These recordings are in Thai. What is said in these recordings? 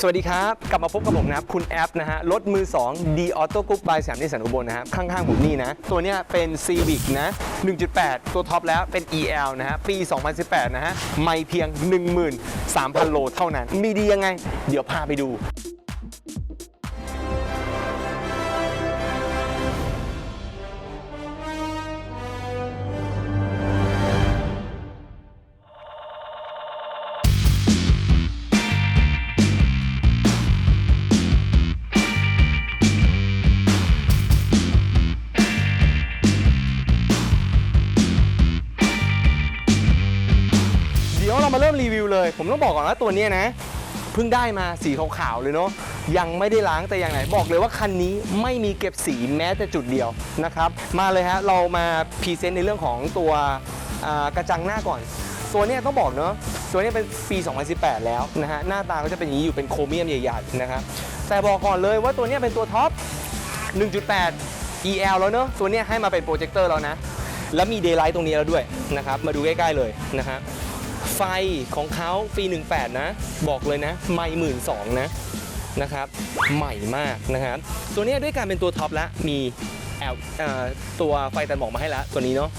สวัสดีครับ กลับมาพบกับผมนะครับ คุณแอปนะฮะ รถมือ2 D Auto Group by สยามนิสสันอุบลนะครับ ข้างๆผมนี่นะ ตัวเนี้ยเป็น Civic นะ 1.8 ตัวท็อปแล้วเป็น EL นะฮะ ปี 2018 นะฮะ ไม่เพียง 13,000 โลเท่านั้น มีดียังไง เดี๋ยวพาไปดู ผมต้องบอกก่อนว่าตัวนี้นะเพิ่งได้มาสีขาวๆเลยเนาะยังไม่ได้ล้างแต่อย่างไหนบอกเลยว่าคันนี้ไม่มีเก็บสีแม้แต่จุดเดียวนะครับ มาเลยฮะเรามาพรีเซนต์ในเรื่องของตัวกระจังหน้าก่อน ตัวนี้ต้องบอกเนาะตัวนี้เป็นปี 2018 แล้วนะฮะหน้าตาก็จะเป็นอย่างนี้อยู่เป็นโครเมียมใหญ่ๆนะครับแต่บอกก่อนเลยว่าตัวนี้เป็นตัวท็อป 1.8 EL แล้วเนอะตัวนี้ให้มาเป็นโปรเจคเตอร์แล้วนะ แล้วมีเดย์ไลท์ตรงนี้แล้วด้วยนะครับ มาดูใกล้ ๆ เลยนะฮะ ไฟของเขาปี18 นะ บอกเลยนะ ไม่หมื่นสองนะนะครับใหม่มากนะครับ ตัวนี้ด้วยการเป็นตัวท็อปแล้วมีแอลตัวไฟตันบอกมาให้แล้วตัวนี้เนาะ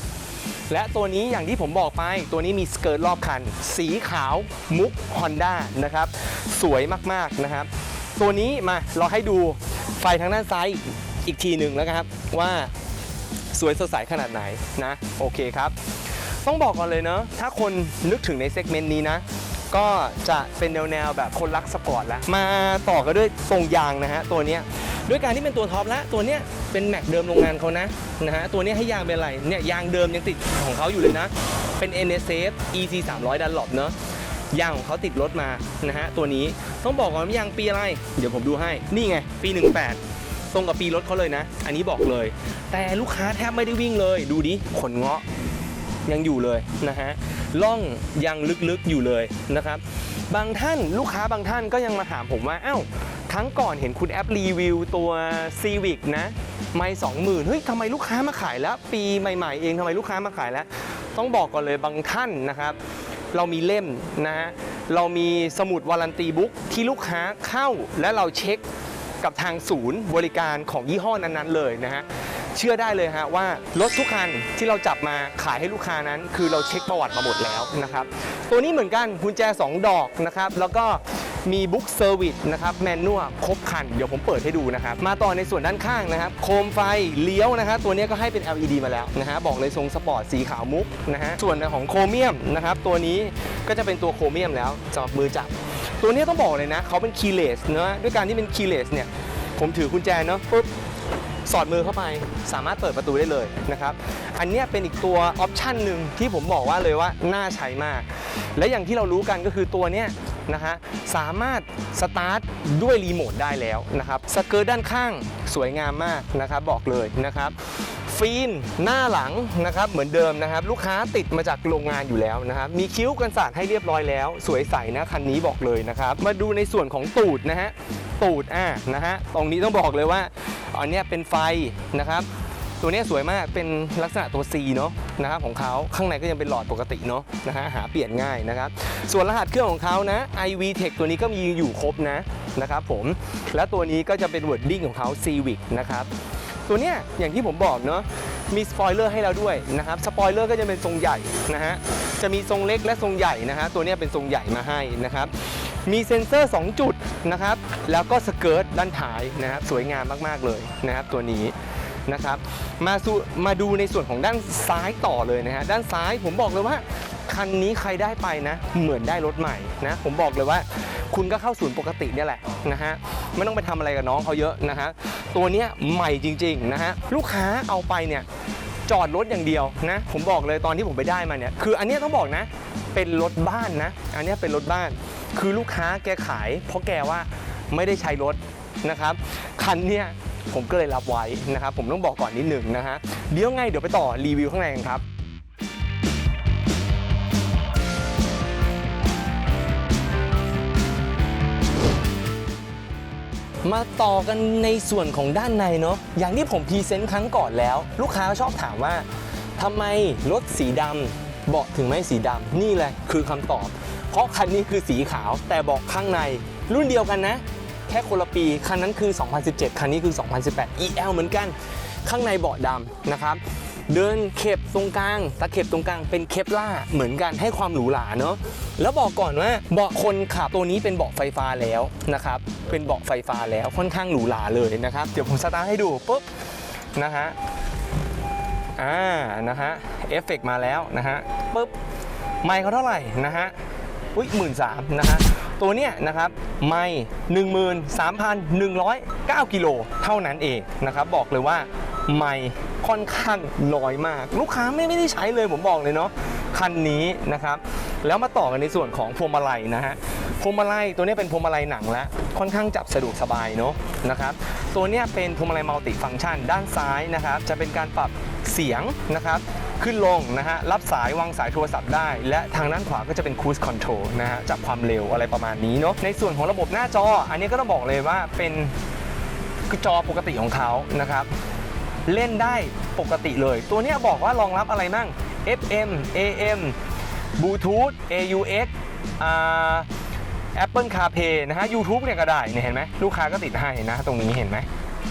และตัวนี้อย่างที่ผมบอกไป ตัวนี้มีสเกิร์ตรอบคัน สีขาวมุก Honda นะครับ สวยมากๆนะครับ ตัวนี้มาเราให้ดูไฟทางด้านซ้ายอีกทีหนึ่งแล้วครับ ว่าสวยสดใสขนาดไหนนะ โอเคครับ ต้องบอกก่อนเลยเนาะถ้าคนนึกถึงในเซกเมนต์นี้นะ ก็จะเป็นแนวๆแบบคนรักสปอร์ตแล้ว มาต่อกันด้วยทรงยางนะฮะ ตัวเนี้ยด้วยการที่เป็นตัวท็อปแล้วตัวเนี้ยเป็นแม็กเดิมโรงงานเขานะนะฮะตัวเนี้ยให้ยางเป็นอะไรเนี่ยยางเดิมยังติดของเขาอยู่เลยนะ เป็น NSF EC 300ดันหลบเนาะยางของเขาติดรถมานะฮะตัวนี้ต้องบอกก่อนว่ายางปีอะไร เดี๋ยวผมดูให้นี่ไงปี 18 ตรงกับปีรถเขาเลยนะ อันนี้บอกเลย แต่ลูกค้าแทบไม่ได้วิ่งเลย ดูดิขนเงาะ ยังอยู่เลยนะฮะล่องยังลึกๆอยู่เลยนะครับบางท่านลูกค้าบางท่านก็ยังมาถามผมว่าอ้าวครั้งก่อนเห็นคุณแอปรีวิวตัว Civic นะไม่สองหมื่นเฮ้ยทำไมลูกค้ามาขายแล้ว ปีใหม่ๆ เองทำไมลูกค้ามาขายแล้ว ต้องบอกก่อนเลยบางท่านนะครับ เรามีเล่มนะฮะเรามีสมุดวารันตีบุ๊กที่ลูกค้าเข้าและเราเช็คกับทางศูนย์บริการของยี่ห้อนั้นๆเลยนะฮะ เชื่อได้เลยฮะว่ารถทุกคันที่เราจับมาขายให้ลูกค้านั้น คือเราเช็คประวัติมาหมดแล้วนะครับ ตัวนี้เหมือนกันกุญแจ 2 ดอกนะครับ แล้วก็มีบุ๊กเซอร์วิสนะครับแมนนวลครบคัน เดี๋ยวผมเปิดให้ดูนะครับ มาต่อในส่วนด้านข้างนะครับ โคมไฟเลี้ยวนะฮะตัวนี้ก็ให้เป็น LED มาแล้วนะฮะบอกเลยทรงสปอร์ตสีขาวมุกนะฮะส่วนของโครเมียมนะครับตัวนี้ก็จะเป็นตัวโครเมียมแล้วสำหรับมือจับ ตัวนี้ต้องบอกเลยนะเขาเป็นคีเลสเนอะด้วยการที่เป็นคีเลสเนี่ยผมถือกุญแจเนาะปุ๊บ สอดมือเข้าไปสามารถเปิดประตูได้เลยนะครับ อันนี้เป็นอีกตัวออปชันหนึ่งที่ผมบอกว่าเลยว่าน่าใช้มาก และอย่างที่เรารู้กันก็คือตัวเนี้ยนะฮะสามารถสตาร์ทด้วยรีโมทได้แล้วนะครับสเกิร์ตด้านข้างสวยงามมากนะครับบอกเลยนะครับฟิล์มหน้าหลังนะครับเหมือนเดิมนะครับ ลูกค้าติดมาจากโรงงานอยู่แล้วนะครับมีคิ้วกันสาดให้เรียบร้อยแล้ว สวยใสนะคันนี้บอกเลยนะครับ มาดูในส่วนของตูดนะฮะตูดอะนะฮะตรงนี้ต้องบอกเลยว่า อันนี้เป็นไฟนะครับ ตัวนี้สวยมากเป็นลักษณะตัว C เนาะนะครับของเขาข้างในก็ยังเป็นหลอดปกติเนาะนะฮะหาเปลี่ยนง่ายนะครับ ส่วนรหัสเครื่องของเขานะ iV Tech ตัวนี้ก็มีอยู่ครบนะนะครับผมและตัวนี้ก็จะเป็น wording ของเขา Civic นะครับตัวเนี้ยอย่างที่ผมบอกเนาะมีสปอยเลอร์ให้เราด้วยนะครับสปอยเลอร์ก็จะเป็นทรงใหญ่นะฮะจะมีทรงเล็กและทรงใหญ่นะฮะตัวนี้เป็นทรงใหญ่มาให้นะครับ มีเซ็นเซอร์ 2 จุดนะครับ แล้วก็สเกิร์ตด้านท้ายนะครับ สวยงามมากๆเลยนะครับ ตัวนี้นะครับ มาสูมาดูในส่วนของด้านซ้ายต่อเลยนะฮะ ด้านซ้ายผมบอกเลยว่าคันนี้ใครได้ไปนะ เหมือนได้รถใหม่นะ ผมบอกเลยว่าคุณก็เข้าศูนย์ปกติเนี่ยแหละนะฮะไม่ต้องไปทำอะไรกับน้องเขาเยอะนะฮะตัวเนี้ยใหม่จริงๆนะฮะลูกค้าเอาไปเนี่ยจอดรถอย่างเดียวนะผมบอกเลยตอนที่ผมไปได้มาเนี่ยคืออันนี้ต้องบอกนะเป็นรถบ้านนะ อันนี้เป็นรถบ้าน คือลูกค้าแกขาย เพราะแกว่าไม่ได้ใช้รถนะครับ คันเนี้ยผมก็เลยรับไว้นะครับ ผมต้องบอกก่อนนิดหนึ่งนะฮะ เดี๋ยวไงเดี๋ยวไปต่อรีวิวข้างในกันครับมาต่อกันในส่วนของด้านในเนาะอย่างที่ผมพรีเซนต์ครั้งก่อนแล้ว ลูกค้าชอบถามว่าทำไมรถสีดำเบาะถึงไม่สีดำนี่แหละคือคำตอบ เพราะคันนี้คือสีขาวแต่เบาะข้างใน รุ่นเดียวกันนะ แค่คนละปี คันนั้นคือ 2017 คันนี้คือ 2018 EL เหมือนกัน ข้างในเบาะดำนะครับ เดินเข็บตรงกลางตะเข็บตรงกลางเป็นเคปล่าเหมือนกันให้ความหรูหราเนาะแล้วบอกก่อนว่าเบาะคนขับตัวนี้เป็นเบาะไฟฟ้าแล้วนะครับเป็นเบาะไฟฟ้าแล้วค่อนข้างหรูหราเลยนะครับเดี๋ยวผมสตาร์ทให้ดูปุ๊บนะฮะอ่านะฮะเอฟเฟกต์มาแล้วนะฮะปุ๊บไมค์เขาเท่าไหร่นะฮะ อุ้ยหมื่นสามนะฮะตัวเนี้ยนะครับไม่หนึ่งหมื่นสามพันหนึ่งร้อยเก้ากิโลเท่านั้นเองนะครับบอกเลยว่าไม่ค่อนข้างน้อยมาก ลูกค้าไม่ไม่ได้ใช้เลยผมบอกเลยเนาะคันนี้นะครับแล้วมาต่อกันในส่วนของพวงมาลัยนะฮะพวงมาลัยตัวนี้เป็นพวงมาลัยหนังแล้วค่อนข้างจับสะดวกสบายเนาะนะครับตัวเนี้ยเป็นพวงมาลัยมัลติฟังก์ชัน ด้านซ้ายนะครับจะเป็นการปรับ เสียงนะครับขึ้นลงนะฮะรับสายวางสายโทรศัพท์ได้ และทางด้านขวาก็จะเป็น Cruise Control นะฮะจับความเร็วอะไรประมาณนี้เนาะในส่วนของระบบหน้าจอ อันนี้ก็ต้องบอกเลยว่าเป็นจอปกติของเขานะครับเล่นได้ปกติเลย ตัวนี้บอกว่ารองรับอะไรมั่ง FM AM Bluetooth AUXApple CarPlay นะฮะ YouTube เนี่ยก็ได้เนี่ยเห็นไหมลูกค้าก็ติดให้นะ ตรงนี้เห็นไหม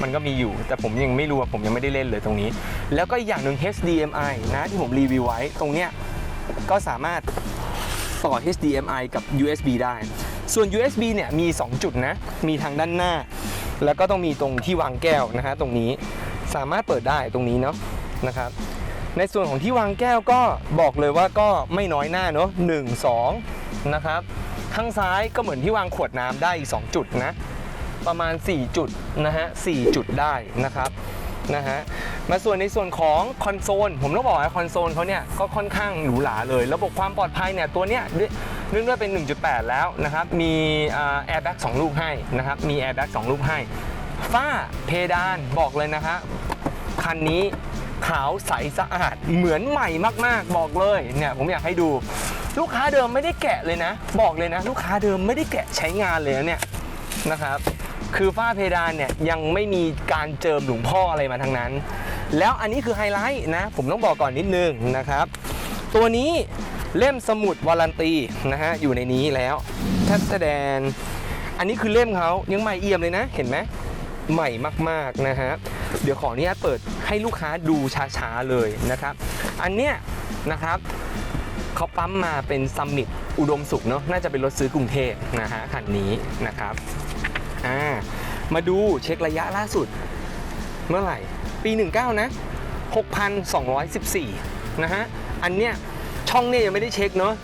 มันก็มีอยู่ แต่ผมยังไม่รู้อะผมยังไม่ได้เล่นเลยตรงนี้ แล้วก็อีกอย่างหนึ่ง HDMI นะที่ผมรีวิวไว้ตรงเนี้ยก็สามารถต่อ HDMI กับ USB ได้ ส่วน USB เนี่ยมี 2 จุดนะ มีทางด้านหน้า แล้วก็ต้องมีตรงที่วางแก้วนะฮะตรงนี้สามารถเปิดได้ตรงนี้เนาะนะครับ ในส่วนของที่วางแก้วก็บอกเลยว่าก็ไม่น้อยหน้าเนาะหนึ่งสองนะครับ ข้างซ้ายก็เหมือนที่วางขวดน้ำได้อีก 2 จุดนะ ประมาณ 4 จุดนะฮะ4จุดได้นะครับนะฮะมาส่วนในส่วนของคอนโซลผมต้องบอกว่าคอนโซลเขาเนี่ยก็ค่อนข้างหรูหราเลย ระบบความปลอดภัยเนี่ยตัวเนี้ยเนื่องด้วยเป็น 1.8 แล้วนะครับ มีแอร์แบ็ก2ลูกให้นะครับ มีแอร์แบ็ก2ลูกให้ ฝ้าเพดานบอกเลยนะฮะคันนี้ขาวใสสะอาดเหมือนใหม่มากๆ บอกเลยเนี่ยผมอยากให้ดู ลูกค้าเดิมไม่ได้แกะเลยนะ บอกเลยนะ ลูกค้าเดิมไม่ได้แกะใช้งานเลยเนี่ยนะครับ คือฝ้าเพดานเนี่ยยังไม่มีการเจิมหลวงพ่ออะไรมาทั้งนั้น แล้วอันนี้คือไฮไลท์นะ ผมต้องบอกก่อนนิดนึงนะครับ ตัวนี้เล่มสมุดวารันตีนะฮะอยู่ในนี้แล้วแทบแสดงอันนี้คือเล่มเขายังใหม่เอี่ยมเลยนะ เห็นไหมใหม่มากๆนะฮะเดี๋ยวขออนุญาตเปิดให้ลูกค้าดูช้าๆเลยนะครับ อันเนี้ยนะครับเขาปั๊มมาเป็นซัมมิตอุดมสุขเนาะน่าจะเป็นรถซื้อกรุงเทพนะฮะคันนี้นะครับ อ่ามาดูเช็คระยะล่าสุด เมื่อไหร่ ปี 19 นะ 6,214 นะฮะ อันเนี้ยช่องเนี่ยยังไม่ได้เช็คเนาะ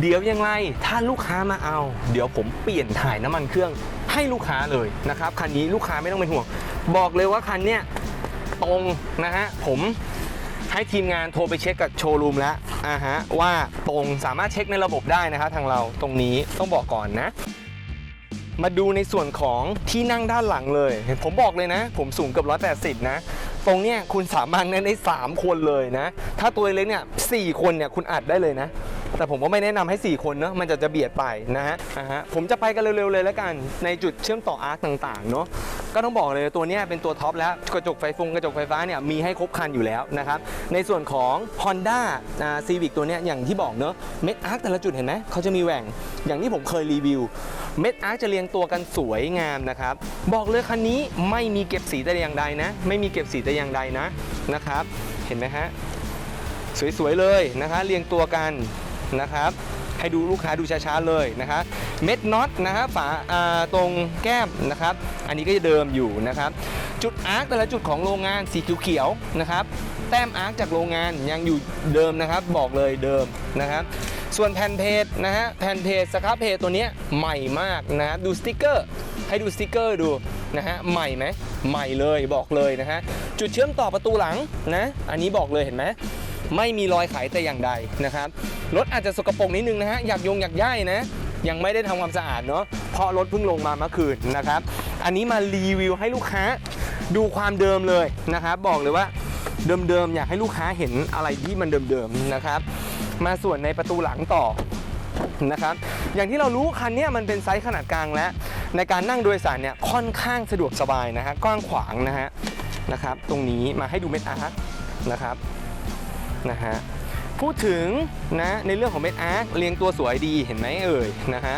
เดี๋ยวยังไงถ้าลูกค้ามาเอา เดี๋ยวผมเปลี่ยนถ่ายน้ำมันเครื่องให้ลูกค้าเลยนะครับคันนี้ลูกค้าไม่ต้องเป็นห่วง บอกเลยว่าคันเนี้ยตรงนะฮะผมให้ทีมงานโทรไปเช็คกับโชว์รูมแล้วอ่าฮะว่าตรงสามารถเช็คในระบบได้นะครับทางเราตรงนี้ต้องบอกก่อนนะ มาดูในส่วนของที่นั่งด้านหลังเลย ผมบอกเลยนะ ผมสูงเกือบ180 นะ ตรงเนี้ยคุณสามารถนั่งได้ 3 คนเลยนะ ถ้าตัวเล็กเนี่ยสคนเนี่ยคุณอัดได้เลยนะ แต่ผมก็ไม่แนะนำให้ 4 คนเนาะมันจะจะเบียดไปนะฮะอ่าฮะผมจะไปกันเร็วๆเลยแล้วกันในจุดเชื่อมต่ออาร์คต่างๆเนาะก็ต้องบอกเลยตัวนี้เป็นตัวท็อปแล้วกระจกไฟฟงกระจกไฟฟ้าเนี่ยมีให้ครบครันอยู่แล้วนะครับในส่วนของ Honda อ่า Civic ตัวเนี้ยอย่างที่บอกเนาะเม็ดอาร์คแต่ละจุดเห็นไหมเขาจะมีแหว่งอย่างที่ผมเคยรีวิวเม็ดอาร์คจะเรียงตัวกันสวยงามนะครับบอกเลยคันนี้ไม่มีเก็บสีแต่อย่างใดนะ ไม่มีเก็บสีแต่อย่างใดนะนะครับ เห็นไหมฮะสวยๆเลยนะคะเรียงตัวกัน นะครับให้ดูลูกค้าดูช้าๆเลยนะครับเม็ดน็อตนะครับฝาตรงแก้มนะครับ อันนี้ก็จะเดิมอยู่นะครับ จุดอาร์คแต่ละจุดของโรงงานสีเขียวๆนะครับ แต้มอาร์คจากโรงงานยังอยู่เดิมนะครับ บอกเลยเดิมนะครับ ส่วนแผ่นเพจนะฮะแผ่นเพจสครับเพจตัวนี้ใหม่มากนะดูสติกเกอร์ ให้ดูสติกเกอร์ดูนะฮะใหม่ไหมใหม่เลยบอกเลยนะฮะจุดเชื่อมต่อประตูหลังนะ อันนี้บอกเลยเห็นไหมไม่มีรอยไขแต่อย่างใดนะครับ รถอาจจะสกปรกนิดนึงนะฮะอยากยงอยากย่ายนะ ยังไม่ได้ทำความสะอาดเนาะเพราะรถเพิ่งลงมาเมื่อคืนนะครับ อันนี้มารีวิวให้ลูกค้าดูความเดิมเลยนะครับ บอกเลยว่าเดิมๆอยากให้ลูกค้าเห็นอะไรที่มันเดิมๆนะครับ มาส่วนในประตูหลังต่อนะครับ อย่างที่เรารู้คันนี้มันเป็นไซส์ขนาดกลางและ ในการนั่งโดยสารเนี่ยค่อนข้างสะดวกสบายนะฮะกว้างขวางนะฮะนะครับ ตรงนี้มาให้ดูเม็ดอาร์นะครับนะฮะ พูดถึงนะในเรื่องของเม็ดอาร์คเรียงตัวสวยดีเห็นไหมเอ่ยนะฮะ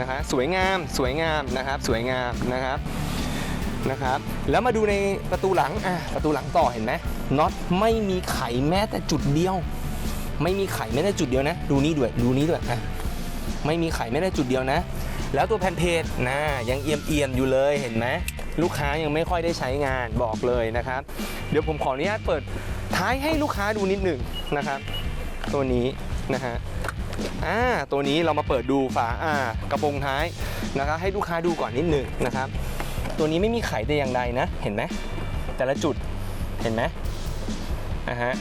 นะฮะสวยงามสวยงามนะครับสวยงามนะครับนะครับแล้วมาดูในประตูหลังอะประตูหลังต่อเห็นไหมน็อตไม่มีไขแม้แต่จุดเดียว ไม่มีไขแม้แต่จุดเดียวนะ ดูนี่ด้วยดูนี้ด้วยอะไม่มีไขแม้แต่จุดเดียวนะ แล้วตัวแผ่นเพจนะยังเอียมเอียมอยู่เลยเห็นไหมลูกค้ายังไม่ค่อยได้ใช้งานบอกเลยนะครับ เดี๋ยวผมขออนุญาตเปิดท้ายให้ลูกค้าดูนิดหนึ่งนะครับ ตัวนี้นะฮะอ่าตัวนี้เรามาเปิดดูฝาอ่ากระโปรงท้ายนะครับให้ลูกค้าดูก่อนนิดหนึ่งนะครับ ตัวนี้ไม่มีไขแต่อย่างใดนะ เห็นไหมแต่ละจุดเห็นไหมนะฮะ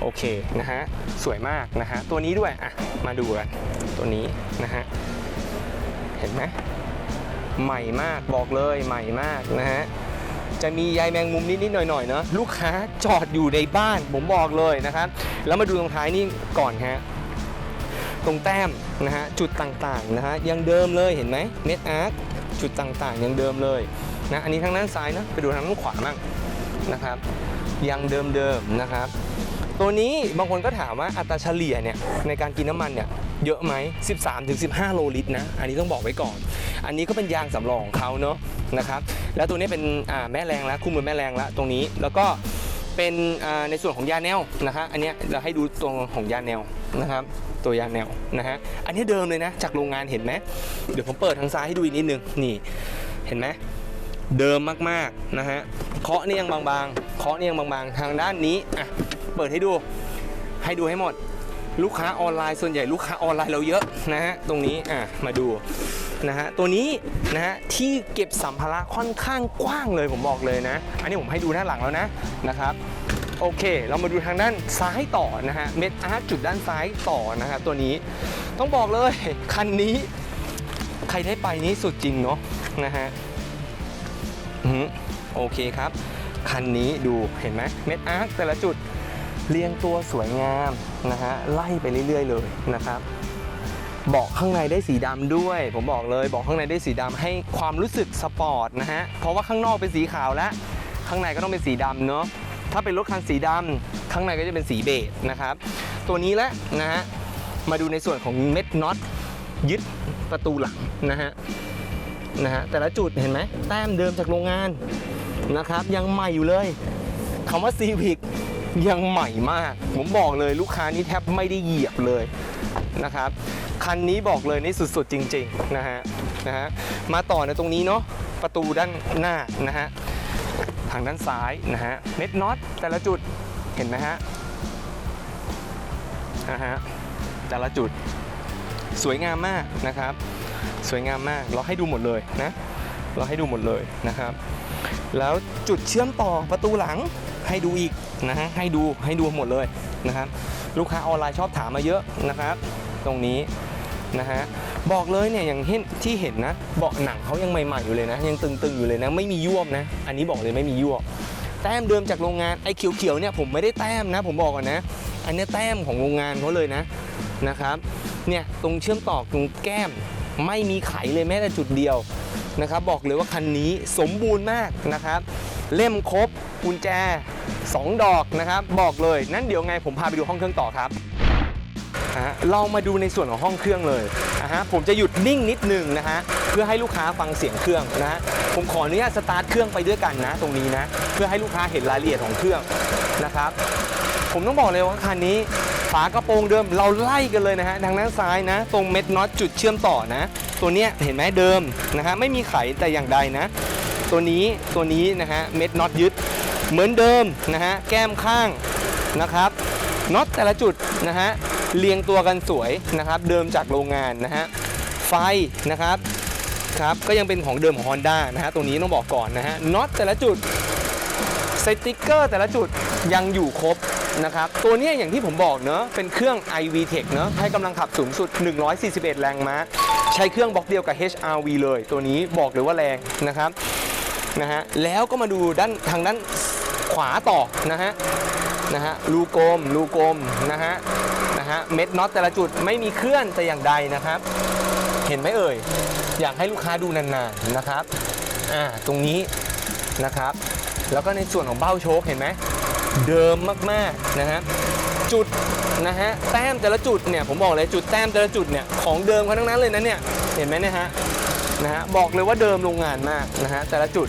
โอเคนะฮะสวยมากนะฮะตัวนี้ด้วยอะมาดูกันตัวนี้นะฮะเห็นไหมใหม่มากบอกเลยใหม่มากนะฮะ จะมีใยแมงมุมนิดๆหน่อยๆเนาะลูกค้าจอดอยู่ในบ้าน ผมบอกเลยนะครับ แล้วมาดูตรงท้ายนี่ก่อนฮะตรงแต้มนะฮะจุดต่างๆนะฮะยังเดิมเลยเห็นไหมเม็ดอาร์คจุดต่างๆ ยังเดิมเลยนะอันนี้ทางด้านซ้ายนะไปดูทางด้านขวาบ้างนะครับยังเดิมๆนะครับ ตัวนี้บางคนก็ถามว่าอัตราเฉลี่ยเนี่ยในการกินน้ำมันเนี่ยเยอะไหม 13-15 โลลิตรนะ อันนี้ต้องบอกไว้ก่อน อันนี้ก็เป็นยางสำรองของเขาเนาะนะครับ แล้วตัวนี้เป็นแม่แรงแล้วคู่มือแม่แรงแล้วตรงนี้ แล้วก็เป็นในส่วนของยาแนวนะครับอันนี้เราให้ดูตรงของยาแนวนะครับตัวยาแนวนะฮะ อันนี้เดิมเลยนะ จากโรงงานเห็นไหม เดี๋ยวผมเปิดทางซ้ายให้ดูอีกนิดนึง นี่ เห็นไหม เดิมมากๆนะฮะ เคาะเนี่ยยังบางๆ เคาะเนี่ยยังบางๆ ทางด้านนี้ อะ เปิดให้ดู ให้ดูให้หมด ลูกค้าออนไลน์ส่วนใหญ่ลูกค้าออนไลน์เราเยอะนะฮะตรงนี้อะมาดูนะฮะตัวนี้นะฮะที่เก็บสัมภาระค่อนข้างกว้างเลยผมบอกเลยนะ อันนี้ผมให้ดูด้านหลังแล้วนะนะครับโอเค เรามาดูทางด้านซ้ายต่อนะฮะเม็ดอาร์ตจุดด้านซ้ายต่อนะครับตัวนี้ต้องบอกเลย คันนี้ใครได้ไปนี้สุดจริงเนาะนะฮะอือหือโอเคครับ คันนี้ดูเห็นไหมเม็ดอาร์คแต่ละจุด เรียงตัวสวยงามนะฮะไล่ไปเรื่อยๆเลยนะครับเบาะข้างในได้สีดำด้วย ผมบอกเลยเบาะข้างในได้สีดำให้ความรู้สึกสปอร์ตนะฮะเพราะว่าข้างนอกเป็นสีขาวแล้ว ข้างในก็ต้องเป็นสีดำเนาะถ้าเป็นรถคันสีดำข้างในก็จะเป็นสีเบจนะครับตัวนี้แหละนะฮะมาดูในส่วนของเม็ดน็อตยึดประตูหลังนะฮะนะฮะแต่ละจุดเห็นไหมแต้มเดิมจากโรงงานนะครับยังใหม่อยู่เลยคำว่าซีวิก ยังใหม่มาก ผมบอกเลยลูกค้านี่แทบไม่ได้เหยียบเลยนะครับ คันนี้บอกเลยนี่สุดๆจริงๆนะฮะนะฮะมาต่อในตรงนี้เนาะประตูด้านหน้านะฮะทางด้านซ้ายนะฮะเม็ดน็อตแต่ละจุดเห็นไหมฮะนะฮะแต่ละจุดสวยงามมากนะครับ สวยงามมากเราให้ดูหมดเลยนะ เราให้ดูหมดเลยนะครับ แล้วจุดเชื่อมต่อประตูหลัง ให้ดูอีกนะฮะให้ดูให้ดูหมดเลยนะครับลูกค้าออนไลน์ชอบถามมาเยอะนะครับตรงนี้นะฮะบอกเลยเนี่ยอย่างเห็นที่เห็นนะเบาะหนังเขายังใหม่ๆอยู่เลยนะ ยังตึงๆอยู่เลยนะ ไม่มียวบนะ อันนี้บอกเลยไม่มียวบแต้มเดิมจากโรงงานไอ้เขียวๆเนี่ยผมไม่ได้แต้มนะ ผมบอกก่อนนะ อันนี้แต้มของโรงงานเขาเลยนะนะครับเนี่ยตรงเชื่อมต่อตรงแก้มไม่มีไขเลยแม้แต่จุดเดียวนะครับ บอกเลยว่าคันนี้สมบูรณ์มากนะครับ เล่มครบกุญแจ 2 ดอกนะครับ บอกเลยนั่นเดี๋ยวไงผมพาไปดูห้องเครื่องต่อครับอะเรามาดูในส่วนของห้องเครื่องเลยนะฮะผมจะหยุดนิ่งนิดหนึ่งนะฮะเพื่อให้ลูกค้าฟังเสียงเครื่องนะฮะผมขออนุญาตสตาร์ทเครื่องไปด้วยกันนะตรงนี้นะเพื่อให้ลูกค้าเห็นรายละเอียดของเครื่องนะครับ ผมต้องบอกเลยว่าคันนี้ฝากระโปรงเดิมเราไล่กันเลยนะฮะทางด้านซ้ายนะ ตรงเม็ดน็อตจุดเชื่อมต่อนะ ตัวเนี้ยเห็นไหมเดิมนะฮะไม่มีไขแต่อย่างใดนะ ตัวนี้ตัวนี้นะฮะเม็ดน็อตยึด เหมือนเดิมนะฮะแก้มข้างนะครับน็อตแต่ละจุดนะฮะเรียงตัวกันสวยนะครับ เดิมจากโรงงานนะฮะไฟนะครับครับก็ยังเป็นของเดิมของ Honda นะฮะตรงนี้ต้องบอกก่อนนะฮะน็อตแต่ละจุดสติกเกอร์แต่ละจุดยังอยู่ครบนะครับ ตัวนี้อย่างที่ผมบอกเนอะเป็นเครื่อง iV Tech เนอะให้กำลังขับสูงสุด 141 แรงม้า ใช้เครื่องบล็อกเดียวกับ HRV เลย ตัวนี้บอกเลยว่าแรงนะครับนะฮะแล้วก็มาดูด้านทางด้าน ขวาต่อนะฮะนะฮะรูกลมรูกลมนะฮะนะฮะเม็ดน็อตแต่ละจุดไม่มีเคลื่อนแต่อย่างใดนะครับ เห็นไหมเอ่ย อยากให้ลูกค้าดูนานๆนะครับอ่าตรงนี้นะครับ แล้วก็ในส่วนของเบ้าโชคเห็นไหมเดิมมากๆนะฮะจุดนะฮะแต้มแต่ละจุดเนี่ยผมบอกเลยจุดแต้มแต่ละจุดเนี่ยของเดิมเขาทั้งนั้นเลยนะเนี่ยเห็นไหมนะฮะนะฮะบอกเลยว่าเดิมโรงงานมากนะฮะแต่ละจุด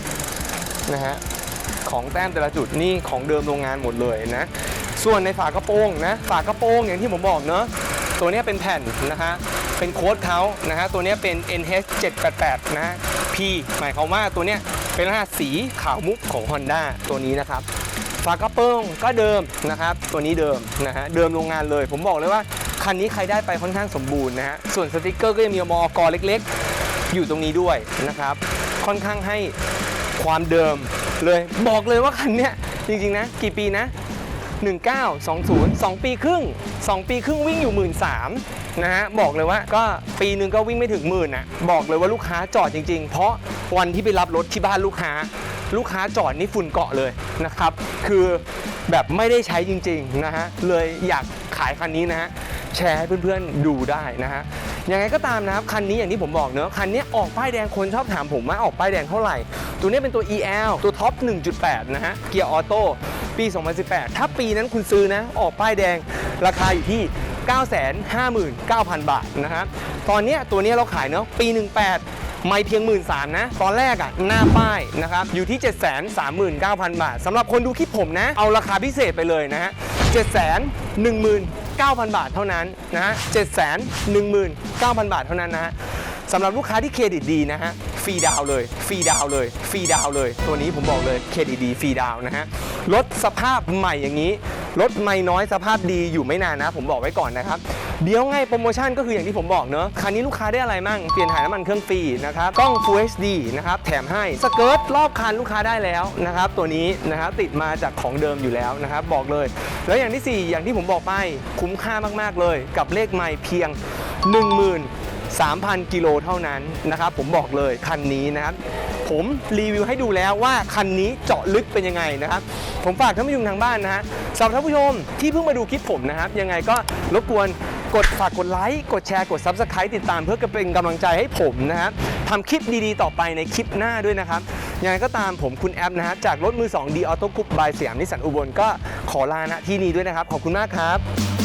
นะฮะ ของแต้มแต่ละจุดนี่ของเดิมโรงงานหมดเลยนะ ส่วนในฝากระโปรงนะฝากระโปรงอย่างที่ผมบอกเนอะตัวนี้เป็นแผ่นนะฮะเป็นโค้ดเขานะฮะตัวนี้เป็น NH 788นะฮะ P หมายความว่าตัวนี้เป็นรหัสสีขาวมุกของ Honda ตัวนี้นะครับฝากระโปรงก็เดิมนะครับ ตัวนี้เดิมนะฮะเดิมโรงงานเลย ผมบอกเลยว่าคันนี้ใครได้ไปค่อนข้างสมบูรณ์นะฮะส่วนสติกเกอร์ก็ยังมีมอกรเล็ก ๆ อยู่ตรงนี้ด้วยนะครับ ค่อนข้างให้ความเดิม เลยบอกเลยว่าคันเนี้ยจริงๆนะ กี่ปีนะ 1920 2 ปีครึ่ง 2 ปีครึ่งวิ่งอยู่1 3ื่นสนะฮะบอกเลยว่าก็ปีหนึ่งก็วิ่งไม่ถึงหมื่นอะบอกเลยว่าลูกค้าจอดจริง ๆ เพราะวันที่ไปรับรถที่บ้านลูกค้า ลูกค้าจอดนี่ฝุ่นเกาะเลยนะครับ คือแบบไม่ได้ใช้จริงๆนะฮะเลยอยากขายคันนี้นะฮะ แชร์ให้เพื่อนๆดูได้นะฮะยังไงก็ตามนะครับคันนี้อย่างที่ผมบอกเนอะคันนี้ออกป้ายแดงคนชอบถามผมว่าออกป้ายแดงเท่าไหร่ ตัวนี้เป็นตัว EL ตัวท็อป 1.8 นะฮะเกียร์ออโต้ปี 2018 ถ้าปีนั้นคุณซื้อนะ ออกป้ายแดงราคาอยู่ที่ 959,000 บาทนะฮะตอนนี้ตัวนี้เราขายเนอะปี 18ไม่เพียง1 3ื่นสามนะ ตอนแรกอะหน้าป้ายนะครับ อยู่ที่ 7 3 9 0 0 0 บาทสำหรับคนดูคลิปผมนะ เอาราคาพิเศษไปเลยนะฮะ 7 1 9 0 0 0 บาทเท่านั้นนะฮะ7 1 9 0 0 0 บาทเท่านั้นนะฮะสำหรับลูกค้าที่เครดิตดีนะฮะฟรีดาวเลยฟรีดาวเลยฟรีดาวเลย ตัวนี้ผมบอกเลยเครดิตดีฟรีดาวน์นะฮะรถสภาพใหม่อย่างนี้รถไม่น้อยสภาพดีอยู่ไม่นานนะ ผมบอกไว้ก่อนนะครับ เดี๋ยวไงโปรโมชั่นก็คืออย่างที่ผมบอกเนอะคันนี้ลูกค้าได้อะไรมั่งเปลี่ยนถ่ายน้ำมันเครื่องฟรีนะครับกล้อง Full HD นะครับแถมให้สเกิร์ตรอบคันลูกค้าได้แล้วนะครับตัวนี้นะครับติดมาจากของเดิมอยู่แล้วนะครับบอกเลย แล้วอย่างที่ 4 อย่างที่ผมบอกไปคุ้มค่ามากๆเลย กับเลขไม่เพียง 10,000 3,000 กิโลเท่านั้นนะครับผมบอกเลยคันนี้นะครับผมรีวิวให้ดูแล้วว่าคันนี้เจาะลึกเป็นยังไงนะครับ ผมฝากท่านผู้ชมทางบ้านนะฮะสำหรับท่านผู้ชมที่เพิ่งมาดูคลิปผมนะครับยังไงก็รบกวน กดฝากกดไลค์กดแชร์กด Subscribe ติดตามเพื่อเป็นกำลังใจให้ผมนะครับทำคลิปดีๆ ต่อไปในคลิปหน้าด้วยนะครับยังไงก็ตามผมคุณแอปนะฮะจากรถมือ2ดีออโต้กรุ๊ปบายสยามนิสสันอุบลก็ขอลาณที่นี้ด้วยนะครับ ขอบคุณมากครับ